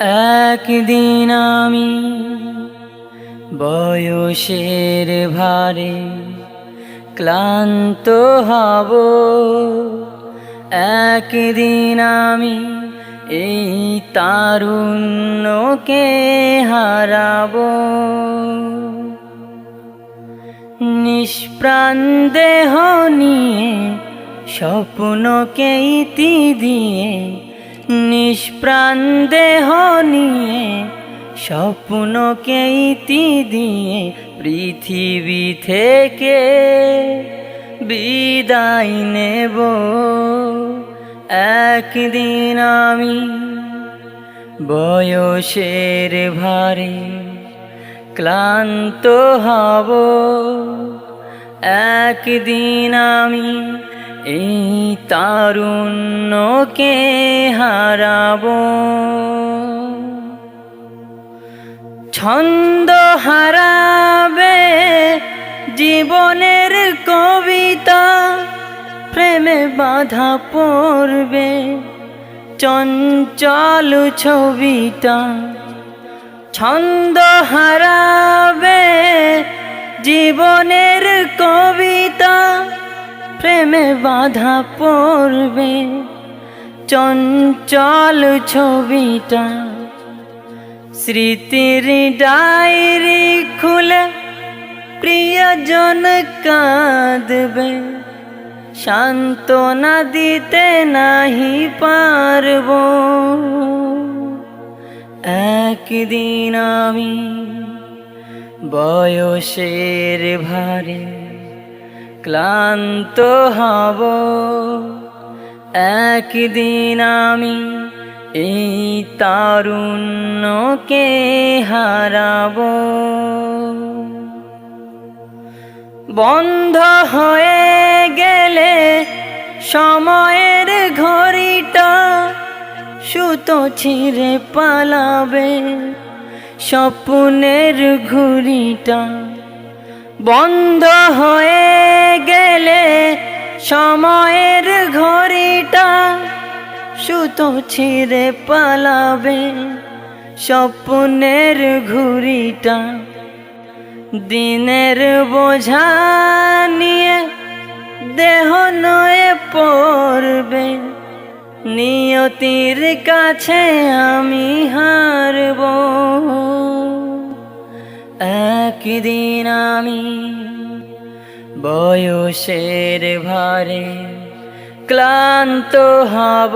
একদিন আমি বয়সের ভারে ক্লান্ত হব। একদিন আমি এই তারুণ্যকে হারাব। নিষ্প্রাণ দেহ নিয়ে স্বপ্নকে ইতি দিয়ে নিষ্প্রাণ দেহ নিয়ে স্বপ্নকে ইতি দিয়ে পৃথিবী থেকে বিদায় নেব। একদিন আমি বয়সের ভারে ক্লান্ত হব। একদিন আমি এই তারুণ্যকে হারাব। ছন্দ হারাবে জীবনের কবিতা, প্রেমে বাধা পড়বে চঞ্চল ছবিটা। ছন্দ হারাবে জীবনের কবিতা প্রেমে বাধা পড়বে। চঞ্চল ছবিটা স্মৃতির ডায়েরি খুলে প্রিয়জন কাঁদবে। সান্ত্বনা দিতে নাহি পারব। একদিন আমি বয়সের ভারে ক্লান্ত হব। একদিন আমি এই তারুণ্যকে হারাব। বন্ধ হয়ে গেলে সময়ের ঘড়িটা সুতো ছিঁড়ে পালাবে। স্বপ্নের ঘুড়িটা বন্ধ হয়ে গেলে সময়ের ঘড়িটা সুতো ছিঁড়ে পালাবে, স্বপ্নের ঘুড়িটা। দিনের বোঝা নিয়ে দেহ নয়ে পড়বে, নিয়তির কাছে আমি হারব। একদিন আমি বয়সের ভারে ক্লান্ত হব।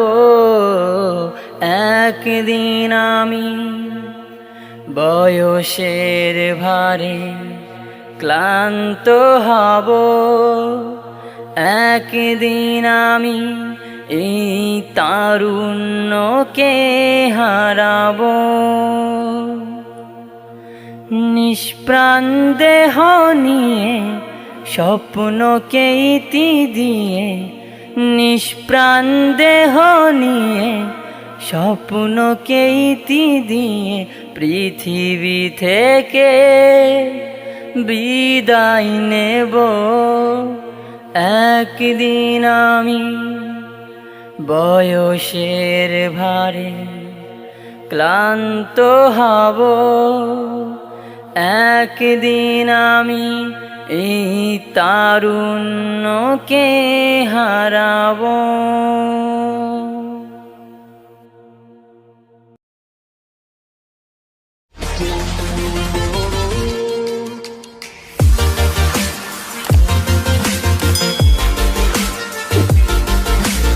একদিন আমি বয়সের ভারে ক্লান্ত হব। একদিন আমি এই তারুণ্যকে হারাব। নিষ্প্রাণ দেহ নিয়ে স্বপ্নকে ইতি দিয়ে, নিষ্প্রাণ দেহ নিয়ে স্বপ্নকে ইতি দিয়ে পৃথিবী থেকে বিদায় নেব। একদিন আমি বয়সের ভারে ক্লান্ত হব। একদিন আমি এই তারুণ্যকে হারাবো।